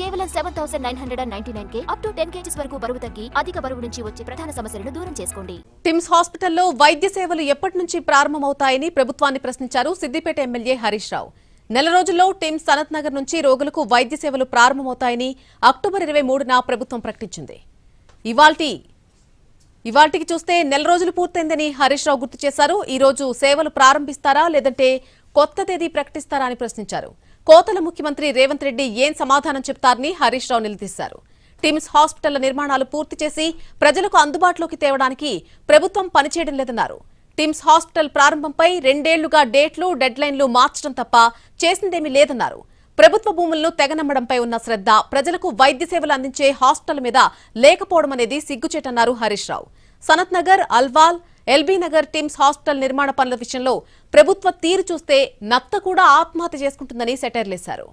కేవలం seven thousand nine hundred and ninety nine K up to ten kgs వరకు బరువు తగ్గి అధిక బరువు నుంచి వచ్చే ప్రధాన సమస్యలను దూరం చేసుకోండి. టిమ్స్ హాస్పిటల్లో వైద్య సేవలు ఎప్పటి నుంచి ప్రారంభమవుతాయని ప్రభుత్వాన్ని ప్రశ్నించారు సిద్దిపేట ఎమ్మెల్యే హరీష్ రావు. నెల రోజుల్లో టిమ్స్ సనత్ నగర్ నుంచి రోగులకు వైద్య సేవలు ప్రారంభమవుతాయని అక్టోబర్ ఇరవై మూడున ప్రభుత్వం ప్రకటించింది. ఇవాల్టి ఇవాల్టికి చూస్తే నెల రోజులు పూర్తయిందని హరీష్ రావు గుర్తు చేశారు. ఈ రోజు సేవలు ప్రారంభిస్తారా లేదంటే కొత్త తేదీ ప్రకటిస్తారా అని ప్రశ్నించారు. కోతల ముఖ్యమంత్రి రేవంత్ రెడ్డి ఏం సమాధానం చెప్తారని హరీష్ రావు నిలదీశారు. టిమ్స్ హాస్పిటళ్ళ నిర్మాణాలు పూర్తి చేసి ప్రజలకు అందుబాటులోకి తేవడానికి ప్రభుత్వం పనిచేయడం లేదన్నారు. టిమ్స్ హాస్పిటల్ ప్రారంభంపై రెండేళ్ళుగా డేట్లు డెడ్లైన్లు మార్చడం తప్ప చేసిందేమీ లేదన్నారు. ప్రభుత్వ భూములను తెగనమ్మడంపై ఉన్న శ్రద్ధ ప్రజలకు వైద్య సేవలు అందించే హాస్పిటల్ మీద లేకపోవడం అనేది సిగ్గుచేటన్నారు Harish Rao. Sanath Nagar Alwal LB Nagar TIMS hospital నిర్మాణ పనుల విషయంలో ప్రభుత్వ తీరు చూస్తే నత్త కూడా ఆత్మహత్య చేసుకుంటుందని సెటైర్లేశారు.